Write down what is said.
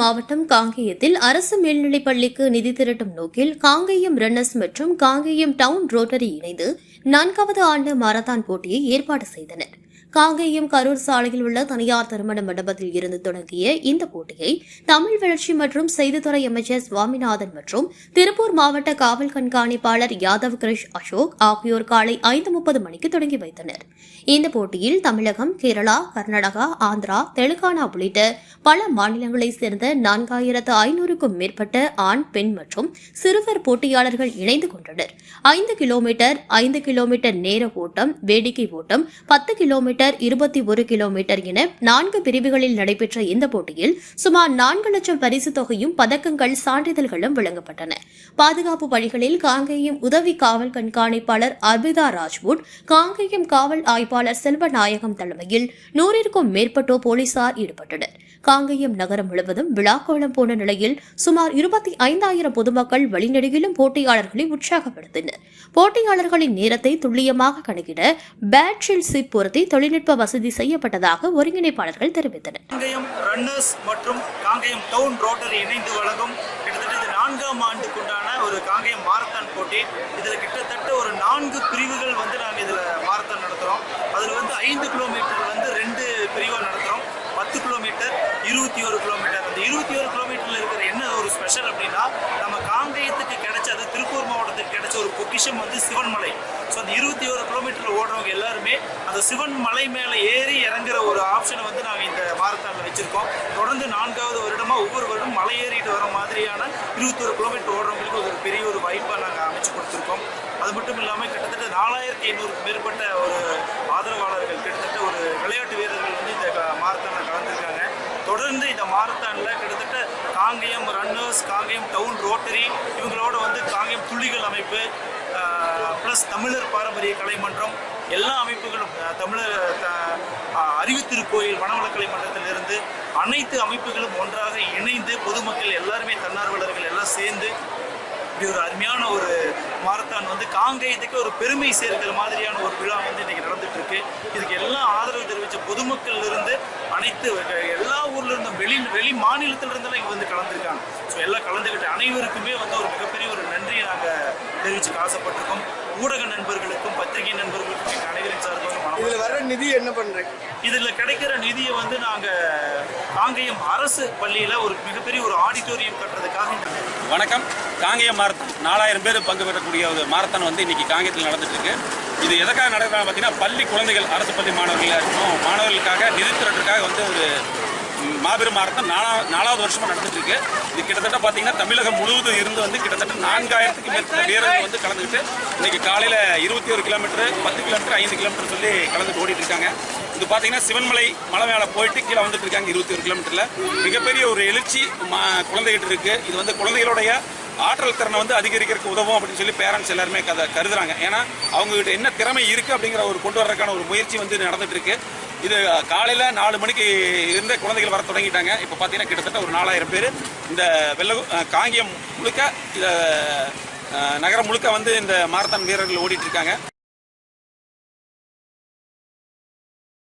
மாவட்டம் காங்கேயத்தில் அரசு மேல்நிலைப் பள்ளிக்கு நிதி திரட்டும் நோக்கில் காங்கேயம் ரன்னர்ஸ் மற்றும் காங்கேயம் டவுன் ரோட்டரி இணைந்து நான்காவது ஆண்டு மாரத்தான் போட்டியை ஏற்பாடு செய்தனர். காங்கேயம் கரூர் சாலையில் உள்ள தனியார் திருமண மண்டபத்தில் இருந்து தொடங்கிய இந்த போட்டியை தமிழ் வளர்ச்சி மற்றும் செய்தித்துறை அமைச்சர் சுவாமிநாதன் மற்றும் திருப்பூர் மாவட்ட காவல் கண்காணிப்பாளர் யாதவ் கிரிஷ் அசோக் ஆகியோர் காலை ஐந்து முப்பது மணிக்கு தொடங்கி வைத்தனர். இந்த போட்டியில் தமிழகம் கேரளா கர்நாடகா ஆந்திரா தெலுங்கானா உள்ளிட்ட பல மாநிலங்களைச் சேர்ந்த நான்காயிரத்து ஐநூறுக்கும் மேற்பட்ட ஆண் பெண் மற்றும் சிறுவர் போட்டியாளர்கள் இணைந்து கொண்டனர். ஐந்து கிலோமீட்டர் ஐந்து கிலோமீட்டர் நேர ஓட்டம் வேடிக்கை ஓட்டம் பத்து கிலோமீட்டர் இருபத்தி ஒரு கிலோமீட்டர் என நான்கு பிரிவுகளில் நடைபெற்ற இந்த போட்டியில் சுமார் நான்கு லட்சம் பரிசு தொகையும் பதக்கங்கள் சான்றிதழ்களும் வழங்கப்பட்டன. பாதுகாப்பு பணிகளில் காங்கேயம் உதவி காவல் கண்காணிப்பாளர் அர்பிதா ராஜ்வுட் காங்கேயம் காவல் ஆய்வாளர் செல்வநாயகம் தலைமையில் நூறிற்கும் மேற்பட்டோர் போலீசார் ஈடுபட்டனர். காங்கேயம் நகரம் முழுவதும் விழாக்கோளம் போன நிலையில் சுமார் இருபத்தி ஐந்தாயிரம் பொதுமக்கள் வழிநெடுகிலும் போட்டியாளர்களை உற்சாகப்படுத்தினர். போட்டியாளர்களின் நேரத்தை துல்லியமாக கணக்கிட பேட்ஷில் சிப் பொருத்தி தொழில்நுட்ப வசதி செய்யப்பட்டதாக ஒருங்கிணைப்பாளர்கள் தெரிவித்தனர். காங்கயம் ரன்னர்ஸ் மற்றும் காங்கயம் டவுன் ரோட்டரி இணைந்து வழங்கும் கிட்டத்தட்ட இது நான்காம் ஆண்டுக்குண்டான ஒரு காங்கயம் மாரத்தான் போட்டி. இதில் கிட்டத்தட்ட ஒரு நான்கு பிரிவுகள் வந்து நாங்கள் இதில் மாரத்தான் நடத்துகிறோம் அதில் வந்து ஐந்து கிலோமீட்டர் வந்து ரெண்டு பிரிவாக நடத்துகிறோம் பத்து கிலோமீட்டர் இருபத்தி ஒரு கிலோமீட்டர். அந்த இருபத்தி ஒரு கிலோமீட்டரில் இருக்கிற என்ன ஒரு ஸ்பெஷல் அப்படின்னா நம்ம காங்கேயத்துக்கு கிடைச்ச கிடைச்ச ஒரு பொக்கிஷம் வந்து சிவன்மலை. ஸோ அந்த இருபத்தி ஒரு கிலோமீட்டர் ஓடுறவங்க எல்லாருமே அந்த சிவன் மலை மேலே ஏறி இறங்குற ஒரு ஆப்ஷனை வந்து நாங்கள் இந்த மாரத்தானில் வச்சுருக்கோம். தொடர்ந்து நான்காவது வருடமாக ஒவ்வொரு வருடம் மலை ஏறிட்டு வர மாதிரியான இருபத்தொரு கிலோமீட்டர் ஓடுறவங்களுக்கு ஒரு பெரிய ஒரு வாய்ப்பாக நாங்கள் அமைச்சு கொடுத்துருக்கோம். அது மட்டும் இல்லாமல் கிட்டத்தட்ட நாலாயிரத்தி ஐநூறுக்கு மேற்பட்ட ஒரு ஆதரவாளர்கள் கிட்டத்தட்ட ஒரு விளையாட்டு வீரர்கள் வந்து இந்த மாரத்தானில் கலந்துருக்காங்க. தொடர்ந்து இந்த மாரத்தானில் கிட்டத்தட்ட Kangeyam runners Kangeyam town rotary இவங்களோட வந்து காங்க அமைப்பு ப்ளஸ் தமிழர் பாரம்பரிய கலைமன்றம் எல்லா அமைப்புகளும் தமிழர் த- அறிவுத்திருக்கோயில் வனவளக்கலை மன்றத்திலிருந்து அனைத்து அமைப்புகளும் ஒன்றாக இணைந்து பொதுமக்கள் எல்லாருமே தன்னார்வலர்கள் எல்லாம் சேர்ந்து இப்படி ஒரு அருமையான ஒரு மாரத்தான் வந்து காங்கேயத்துக்கு ஒரு பெருமை சேர்க்கிற மாதிரியான ஒரு விழா வந்து இன்னைக்கு நடந்துட்டு இருக்கு இதுக்கு எல்லாம் ஆதரவு தெரிவித்த பொதுமக்கள் இருந்து அனைத்து எல்லா ஊர்ல இருந்தும் வெளி வெளி மாநிலத்திலிருந்தெல்லாம் இங்கே வந்து கலந்துருக்காங்க. ஸோ எல்லாம் கலந்துக்கிட்ட அனைவருக்குமே வந்து ஒரு மிகப்பெரிய தெரிவிச்சுக்க ஆசைப்பட்டிருக்கோம். ஊடக நண்பர்களுக்கும் பத்திரிகை நண்பர்களுக்கும் எங்க அனைவரின் சார்பாக இதுல வர நிதி என்ன பண்றீங்க? இதுல கிடைக்கிற நிதியை வந்து நாங்க காங்கேயம் அரசு பள்ளியில ஒரு மிகப்பெரிய ஒரு ஆடிட்டோரியம் கட்டுறதுக்காக வணக்கம். காங்கேயம் மாரத்தான் நாலாயிரம் பேர் பங்கு பெறக்கூடிய ஒரு மாரத்தான் வந்து இன்னைக்கு காங்கேயத்தில் நடந்துட்டு இருக்கு இது எதற்காக நடக்கிறாங்க பார்த்தீங்கன்னா பள்ளி குழந்தைகள் அரசு பள்ளி மாணவர்களாக இருக்கணும் மாணவர்களுக்காக நிதி திரட்டுக்காக வந்து ஒரு மாபெரும் மாரத்தான் நாலா நாலாவது வருஷமா நடந்துட்டு இருக்கு இது கிட்டத்தட்ட பார்த்தீங்கன்னா தமிழகம் முழுவதும் இருந்து வந்து கிட்டத்தட்ட நான்காயிரத்துக்கு மேற்பட்ட வீரர்கள் வந்து கலந்துக்கிட்டு இன்னைக்கு காலையில் இருபத்தி ஒரு கிலோமீட்டர் பத்து கிலோமீட்டர் ஐந்து கிலோமீட்டர் சொல்லி கலந்துட்டு ஓடிட்டு இருக்காங்க இது பார்த்தீங்கன்னா சிவன்மலை மலை மேலே போயிட்டு கீழே வந்துட்டு இருக்காங்க இருபத்தி ஒரு கிலோமீட்டரில். மிகப்பெரிய ஒரு எழுச்சி மா குழந்தைகிட்ட இருக்கு இது வந்து குழந்தைகளுடைய ஆற்றல் திறனை வந்து அதிகரிக்கிறதுக்கு உதவும் அப்படின்னு சொல்லி பேரண்ட்ஸ் எல்லாருமே கதை கருதுறாங்க. ஏன்னா அவங்ககிட்ட என்ன திறமை இருக்கு அப்படிங்கிற ஒரு கொண்டு வர்றதுக்கான ஒரு முயற்சி வந்து நடந்துட்டு இருக்கு இது காலையில் நாலு மணிக்கு இருந்த குழந்தைகள் வர தொடங்கிட்டாங்க. இப்போ பார்த்தீங்கன்னா கிட்டத்தட்ட ஒரு நாலாயிரம் பேர் இந்த வெள்ள காங்கியம் முழுக்க இந்த நகரம் முழுக்க வந்து இந்த மாரத்தான் வீரர்கள் ஓடிட்டு இருக்காங்க.